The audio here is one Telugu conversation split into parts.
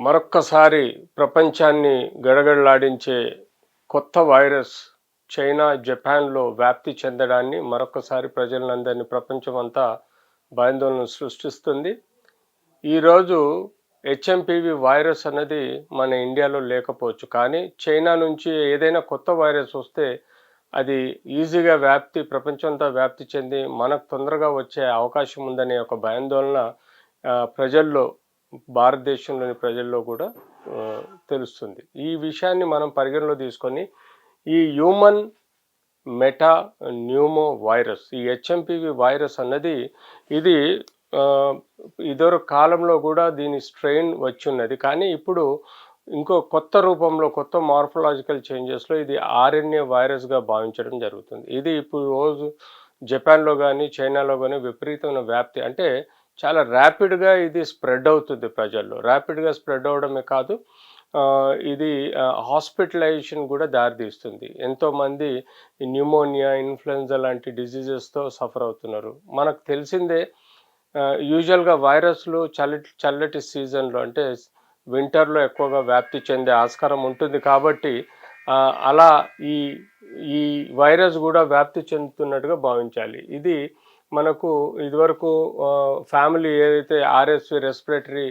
మరొక్కసారి ప్రపంచాన్ని గడగడలాడించే కొత్త వైరస్ చైనా జపాన్లో వ్యాప్తి చెందడాన్ని మరొకసారి ప్రజలందరినీ ప్రపంచమంతా భయాందోళన సృష్టిస్తుంది. ఈరోజు హెచ్ఎంపివి వైరస్ అనేది మన ఇండియాలో లేకపోవచ్చు. కానీ చైనా నుంచి ఏదైనా కొత్త వైరస్ వస్తే అది ఈజీగా వ్యాప్తి ప్రపంచంతో వ్యాప్తి చెంది మనకు తొందరగా వచ్చే అవకాశం ఉందనే ఒక భయాందోళన ప్రజల్లో భారతదేశంలోని ప్రజల్లో కూడా తెలుస్తుంది. ఈ విషయాన్ని మనం పరిగణలో తీసుకొని ఈ హ్యూమన్ మెటా న్యూమో వైరస్ ఈ హెచ్ఎంపివి వైరస్ అన్నది ఇది ఆ, ఇదివరకు కాలంలో కూడా దీని స్ట్రెయిన్ వచ్చి ఉన్నది కానీ ఇప్పుడు ఇంకో కొత్త రూపంలో కొత్త మార్ఫలాజికల్ చేంజెస్లో ఇది ఆర్ఎన్ఏ వైరస్గా భావించడం జరుగుతుంది. ఇది ఇప్పుడు రోజు జపాన్లో కానీ చైనాలో కానీ విపరీతమైన వ్యాప్తి. అంటే చాలా ర్యాపిడ్గా ఇది స్ప్రెడ్ అవుతుంది ప్రజల్లో. ర్యాపిడ్గా స్ప్రెడ్ అవడమే కాదు ఇది హాస్పిటలైజేషన్ కూడా దారితీస్తుంది. ఎంతోమంది న్యూమోనియా ఇన్ఫ్లుయెన్జా లాంటి డిసీజెస్తో సఫర్ అవుతున్నారు. మనకు తెలిసిందే యూజువల్గా వైరస్లు చల్లటి చల్లటి సీజన్లో అంటే వింటర్లో ఎక్కువగా వ్యాప్తి చెందే ఆస్కారం ఉంటుంది కాబట్టి అలా ఈ ఈ వైరస్ కూడా వ్యాప్తి చెందుతున్నట్టుగా భావించాలి. ఇది మనకు ఇదివరకు ఫ్యామిలీ ఏదైతే ఆర్ఎస్వి రెస్పిరేటరీ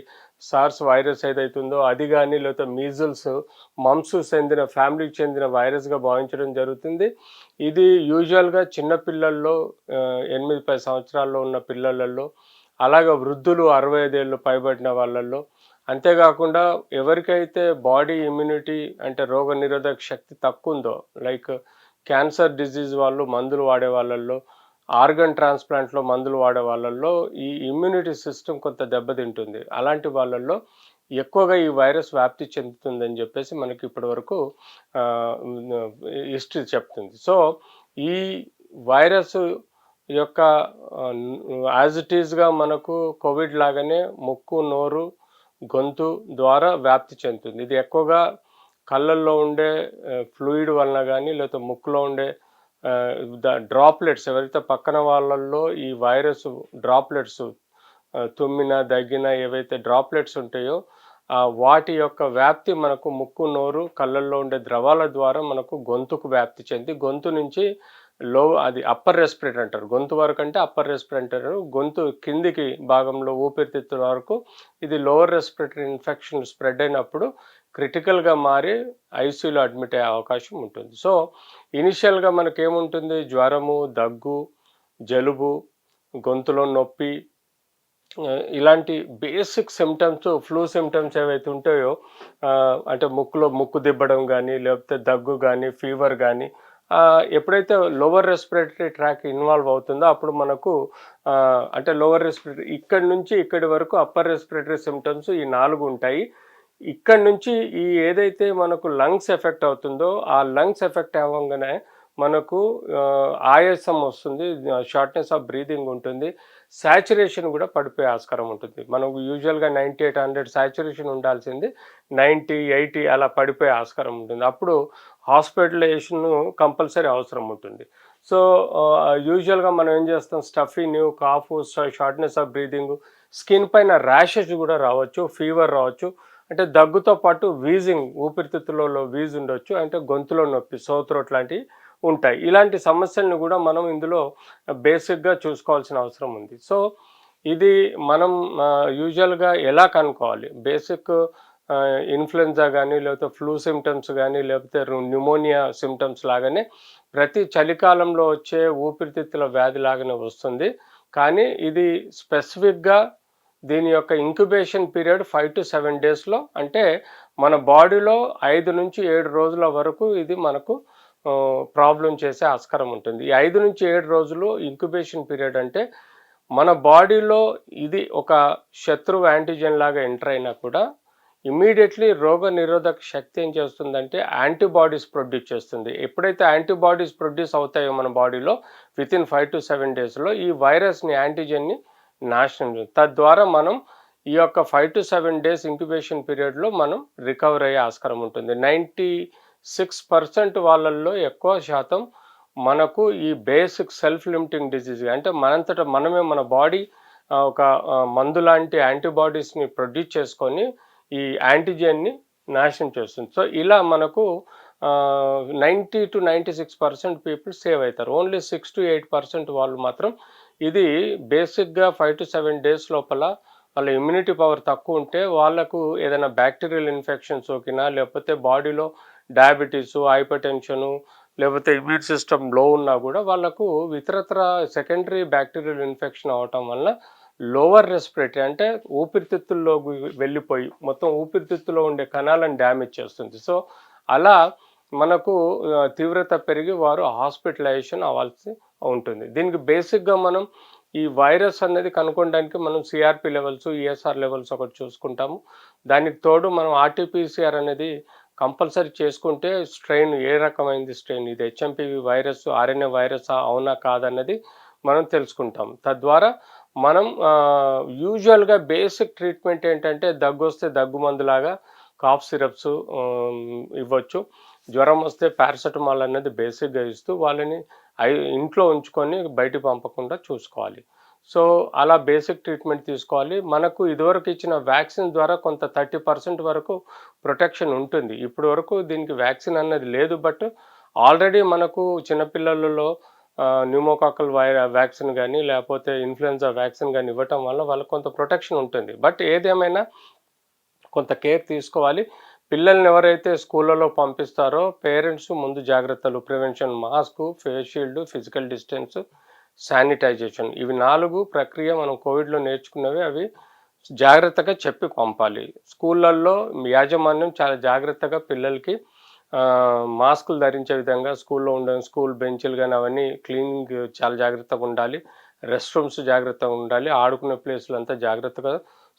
సార్స్ వైరస్ ఏదైతుందో అది కానీ లేకపోతే మీజల్స్ మమ్స్ చెందిన ఫ్యామిలీకి చెందిన వైరస్గా భావించడం జరుగుతుంది. ఇది యూజువల్గా చిన్నపిల్లల్లో ఎనిమిది పది సంవత్సరాల్లో ఉన్న పిల్లలలో అలాగే వృద్ధులు అరవై ఐదేళ్ళు పైబడిన వాళ్ళల్లో. అంతేకాకుండా ఎవరికైతే బాడీ ఇమ్యూనిటీ అంటే రోగ నిరోధక శక్తి తక్కువ ఉందో లైక్ క్యాన్సర్ డిజీజ్ వాళ్ళు మందులు వాడే వాళ్ళల్లో ఆర్గన్ ట్రాన్స్ప్లాంట్లో మందులు వాడే వాళ్ళల్లో ఈ ఇమ్యూనిటీ సిస్టమ్ కొంత దెబ్బతింటుంది. అలాంటి వాళ్ళల్లో ఎక్కువగా ఈ వైరస్ వ్యాప్తి చెందుతుందని చెప్పేసి మనకి ఇప్పటివరకు హిస్టరీ చెప్తుంది. సో ఈ వైరస్ యొక్క యాజ్ ఇట్ ఈస్గా మనకు కోవిడ్ లాగానే ముక్కు నోరు గొంతు ద్వారా వ్యాప్తి చెందుతుంది. ఇది ఎక్కువగా కళ్ళల్లో ఉండే ఫ్లూయిడ్ వలన కానీ లేకపోతే ముక్కులో ఉండే డ్రాప్లెట్స్ ఎవరైతే పక్కన వాళ్ళల్లో ఈ వైరస్ డ్రాప్లెట్స్ తుమ్మిన దగ్గిన ఏవైతే డ్రాప్లెట్స్ ఉంటాయో వాటి యొక్క వ్యాప్తి మనకు ముక్కు నోరు కళ్ళల్లో ఉండే ద్రవాల ద్వారా మనకు గొంతుకు వ్యాప్తి చెంది గొంతు నుంచి లో అది అప్పర్ రెస్పిరేటర్ అంటారు. గొంతు వరకు అంటే అప్పర్ రెస్పిరేటర్ అంటారు. గొంతు కిందికి భాగంలో ఊపిరితిత్తుల వరకు ఇది లోవర్ రెస్పిరేటరీ ఇన్ఫెక్షన్ స్ప్రెడ్ అయినప్పుడు క్రిటికల్గా మారి ఐసీయూలో అడ్మిట్ అయ్యే అవకాశం ఉంటుంది. సో ఇనిషియల్గా మనకేముంటుంది జ్వరము దగ్గు జలుబు గొంతులో నొప్పి ఇలాంటి బేసిక్ సిమ్టమ్స్ ఫ్లూ సిమ్టమ్స్ ఏవైతే ఉంటాయో అంటే ముక్కులో ముక్కు దిబ్బడం కానీ లేకపోతే దగ్గు కానీ ఫీవర్ కానీ ఎప్పుడైతే లోవర్ రెస్పిరేటరీ ట్రాక్ ఇన్వాల్వ్ అవుతుందో అప్పుడు మనకు అంటే లోవర్ రెస్పిరేటరీ ఇక్కడి నుంచి ఇక్కడి వరకు అప్పర్ రెస్పిరేటరీ సిమ్టమ్స్ ఈ నాలుగు ఉంటాయి. ఇక్కడ నుంచి ఈ ఏదైతే మనకు లంగ్స్ ఎఫెక్ట్ అవుతుందో ఆ లంగ్స్ ఎఫెక్ట్ అవ్వగానే మనకు ఆయాసం వస్తుంది షార్ట్నెస్ ఆఫ్ బ్రీదింగ్ ఉంటుంది శాచురేషన్ కూడా పడిపోయే ఆస్కారం ఉంటుంది. మనకు యూజువల్గా నైంటీ ఎయిట్ హండ్రెడ్ శాచురేషన్ ఉండాల్సింది నైంటీ ఎయిటీ అలా పడిపోయే ఆస్కారం ఉంటుంది. అప్పుడు హాస్పిటలైజేషన్ కంపల్సరీ అవసరం ఉంటుంది. సో యూజువల్గా మనం ఏం చేస్తాం? Stuffy new cough shortness of breathing skin పైన ర్యాషెస్ కూడా రావచ్చు ఫీవర్ రావచ్చు. అంటే దగ్గుతో పాటు వీజింగ్ ఊపిరితిత్తులలో వీజ్ ఉండొచ్చు అంటే గొంతులో నొప్పి సోత్రోట్ లాంటివి ఉంటాయి. ఇలాంటి సమస్యలను కూడా మనం ఇందులో బేసిక్గా చూసుకోవాల్సిన అవసరం ఉంది. సో ఇది మనం యూజువల్గా ఎలా కనుక్కోవాలి? బేసిక్ ఇన్ఫ్లుయెన్జా కానీ లేకపోతే ఫ్లూ సిమ్టమ్స్ కానీ లేకపోతే న్యూమోనియా సిమ్టమ్స్ లాగానే ప్రతి చలికాలంలో వచ్చే ఊపిరితిత్తుల వ్యాధి లాగానే వస్తుంది. కానీ ఇది స్పెసిఫిక్గా దీని యొక్క incubation period five to seven డేస్లో అంటే మన బాడీలో ఐదు నుంచి ఏడు రోజుల వరకు ఇది మనకు ప్రాబ్లం చేసే ఆస్కారం ఉంటుంది. ఈ ఐదు నుంచి ఏడు రోజులు ఇంక్యుబేషన్ పీరియడ్ అంటే మన బాడీలో ఇది ఒక శత్రువు యాంటీజెన్ లాగా ఎంటర్ అయినా కూడా ఇమీడియట్లీ రోగ నిరోధక శక్తి ఏం చేస్తుందంటే యాంటీబాడీస్ ప్రొడ్యూస్ చేస్తుంది. ఎప్పుడైతే యాంటీబాడీస్ ప్రొడ్యూస్ అవుతాయో మన బాడీలో within five to seven డేస్లో ఈ వైరస్ని యాంటీజెన్ని నాశనం తద్వారా మనం ఈ యొక్క five to seven days incubation పీరియడ్లో మనం రికవర్ అయ్యే ఆస్కారం ఉంటుంది. నైంటీ సిక్స్ పర్సెంట్ వాళ్ళల్లో ఎక్కువ శాతం మనకు ఈ బేసిక్ సెల్ఫ్ లిమిటింగ్ డిసీజ్ అంటే మనంతట మనమే మన బాడీ ఒక మందు లాంటి యాంటీబాడీస్ని ప్రొడ్యూస్ చేసుకొని ఈ యాంటీజెన్ని నాశనం చేస్తుంది. సో ఇలా మనకు ninety two ninety six percent people save అవుతారు. Only six to eight percent వాళ్ళు మాత్రం ఇది బేసిక్గా ఫైవ్ టు సెవెన్ డేస్ లోపల వాళ్ళ ఇమ్యూనిటీ పవర్ తక్కువ ఉంటే వాళ్ళకు ఏదైనా బ్యాక్టీరియల్ ఇన్ఫెక్షన్ సోకినా లేకపోతే బాడీలో డయాబెటీసు హైపర్ టెన్షను లేకపోతే ఇమ్యూన్ సిస్టమ్లో ఉన్నా కూడా వాళ్ళకు ఇతరత్ర సెకండరీ బ్యాక్టీరియల్ ఇన్ఫెక్షన్ అవటం వల్ల లోవర్ రెస్పిరేటరీ అంటే ఊపిరితిత్తుల్లో వెళ్ళిపోయి మొత్తం ఊపిరితిత్తులో ఉండే కణాలను డ్యామేజ్ చేస్తుంది. సో అలా మనకు తీవ్రత పెరిగి వారు హాస్పిటలైజేషన్ అవ్వాల్సి ఉంటుంది. దీనికి బేసిక్గా మనం ఈ వైరస్ అనేది కనుక్కోవడానికి మనం సిఆర్పి లెవెల్స్ ఈఎస్ఆర్ లెవెల్స్ ఒకటి చూసుకుంటాము. దానికి తోడు మనం ఆర్టీపీసీఆర్ అనేది కంపల్సరీ చేసుకుంటే స్ట్రెయిన్ ఏ రకమైనది స్ట్రెయిన్? ఇది హెచ్ఎంపివి వైరస్ ఆర్ఎన్ఏ వైరస్? అవునా? కాదన్నది మనం తెలుసుకుంటాం తద్వారా మనం యూజువల్గా బేసిక్ ట్రీట్మెంట్ ఏంటంటే దగ్గు వస్తే దగ్గు మందులాగా కాఫ్ సిరప్స్ ఇవ్వచ్చు. జ్వరం వస్తే పారాసెటమాల్ అనేది బేసిక్గా ఇస్తూ వాళ్ళని ఐ- ఇంట్లో ఉంచుకొని బయట పంపకుండా చూసుకోవాలి. సో అలా బేసిక్ ట్రీట్మెంట్ తీసుకోవాలి. మనకు ఇదివరకు ఇచ్చిన వ్యాక్సిన్ ద్వారా కొంత థర్టీ పర్సెంట్ వరకు ప్రొటెక్షన్ ఉంటుంది. ఇప్పటి వరకు దీనికి వ్యాక్సిన్ అన్నది లేదు బట్ ఆల్రెడీ మనకు చిన్నపిల్లలలో న్యూమోకాకల్ వై వ్యాక్సిన్ కానీ లేకపోతే ఇన్ఫ్లుయెన్జా వ్యాక్సిన్ కానీ ఇవ్వటం వల్ల వాళ్ళకి కొంత ప్రొటెక్షన్ ఉంటుంది. బట్ ఏదేమైనా కొంత కేర్ తీసుకోవాలి. పిల్లల్ని ఎవరైతే స్కూళ్ళలో పంపిస్తారో పేరెంట్స్ ముందు జాగ్రత్తలు prevention mask face shield physical distance sanitisation ఇవి నాలుగు ప్రక్రియ మనం కోవిడ్లో నేర్చుకున్నవి. అవి జాగ్రత్తగా చెప్పి పంపాలి. స్కూళ్ళల్లో యాజమాన్యం చాలా జాగ్రత్తగా పిల్లలకి మాస్కులు ధరించే విధంగా స్కూల్లో ఉండే స్కూల్ బెంచ్లు కానీ అవన్నీ క్లీనింగ్ చాలా జాగ్రత్తగా ఉండాలి. రెస్ట్ రూమ్స్ జాగ్రత్తగా ఉండాలి. ఆడుకునే ప్లేసులు అంతా జాగ్రత్తగా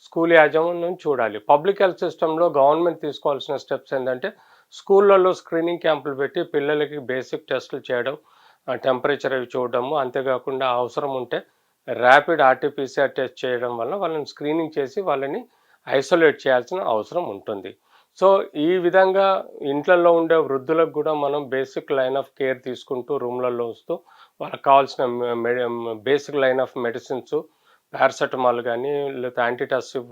స్కూల్ యాజమాన్యం చూడాలి. పబ్లిక్ హెల్త్ సిస్టంలో గవర్నమెంట్ తీసుకోవాల్సిన స్టెప్స్ ఏంటంటే స్కూళ్ళల్లో స్క్రీనింగ్ క్యాంపులు పెట్టి పిల్లలకి బేసిక్ టెస్టులు చేయడం టెంపరేచర్ అవి చూడడము అంతేకాకుండా అవసరం ఉంటే ర్యాపిడ్ ఆర్టీపీసీఆర్ టెస్ట్ చేయడం వల్ల వాళ్ళని స్క్రీనింగ్ చేసి వాళ్ళని ఐసోలేట్ చేయాల్సిన అవసరం ఉంటుంది. సో ఈ విధంగా ఇంట్లలో ఉండే వృద్ధులకు కూడా మనం బేసిక్ లైన్ ఆఫ్ కేర్ తీసుకుంటూ రూమ్లలో వస్తూ వాళ్ళకి కావాల్సిన basic line of medicines paracetamol కానీ లేకపోతే యాంటీటాసివ్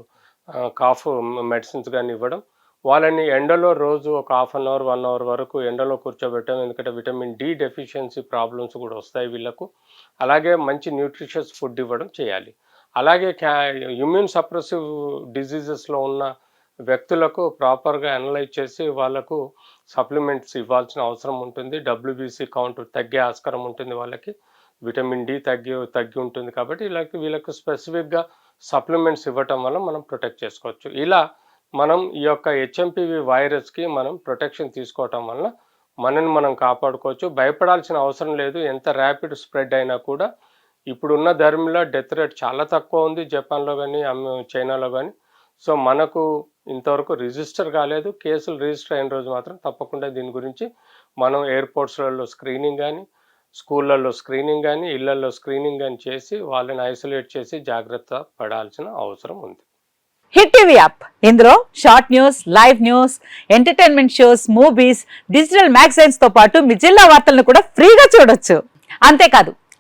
కాఫ్ మెడిసిన్స్ కానీ ఇవ్వడం. వాళ్ళని ఎండలో రోజు ఒక half an hour one hour వరకు ఎండలో కూర్చోబెట్టడం ఎందుకంటే విటమిన్ డి డెఫిషియన్సీ ప్రాబ్లమ్స్ కూడా వస్తాయి వీళ్ళకు. అలాగే మంచి న్యూట్రిషియస్ ఫుడ్ ఇవ్వడం చేయాలి. అలాగే క్యా ఇమ్యూన్ సప్రెసివ్ డిజీజెస్లో ఉన్న వ్యక్తులకు ప్రాపర్గా అనలైజ్ చేసి వాళ్ళకు సప్లిమెంట్స్ ఇవ్వాల్సిన అవసరం ఉంటుంది. డబ్ల్యూబీసీ కౌంట్ తగ్గే ఆస్కారం ఉంటుంది వాళ్ళకి. విటమిన్ డి తగ్గి తగ్గి ఉంటుంది కాబట్టి వీళ్ళకి వీళ్ళకు స్పెసిఫిక్గా సప్లిమెంట్స్ ఇవ్వటం వల్ల మనం ప్రొటెక్ట్ చేసుకోవచ్చు. ఇలా మనం ఈ యొక్క హెచ్ఎంపివి వైరస్కి మనం ప్రొటెక్షన్ తీసుకోవటం వల్ల మనని మనం కాపాడుకోవచ్చు. భయపడాల్సిన అవసరం లేదు. ఎంత ర్యాపిడ్ స్ప్రెడ్ అయినా కూడా ఇప్పుడున్న ధర్మిలో డెత్ రేట్ చాలా తక్కువ ఉంది. జపాన్లో కానీ చైనాలో కానీ సో మనకు ఇంతవరకు రిజిస్టర్ కాలేదు. కేసులు రిజిస్టర్ అయిన రోజు మాత్రం తప్పకుండా దీని గురించి మనం ఎయిర్పోర్ట్స్లలో స్క్రీనింగ్ కానీ స్కూళ్ళల్లో స్క్రీనింగ్ కానీ ఇళ్ళలో స్క్రీనింగ్ కానీ చేసి వాళ్ళని ఐసోలేట్ చేసి జాగ్రత్త పడాల్సిన అవసరం ఉంది. Hit TV app. ఇందులో short news live news entertainment shows movies digital మ్యాగజైన్స్తో పాటు మీ జిల్లా వార్తలను కూడా ఫ్రీగా చూడొచ్చు. అంతేకాదు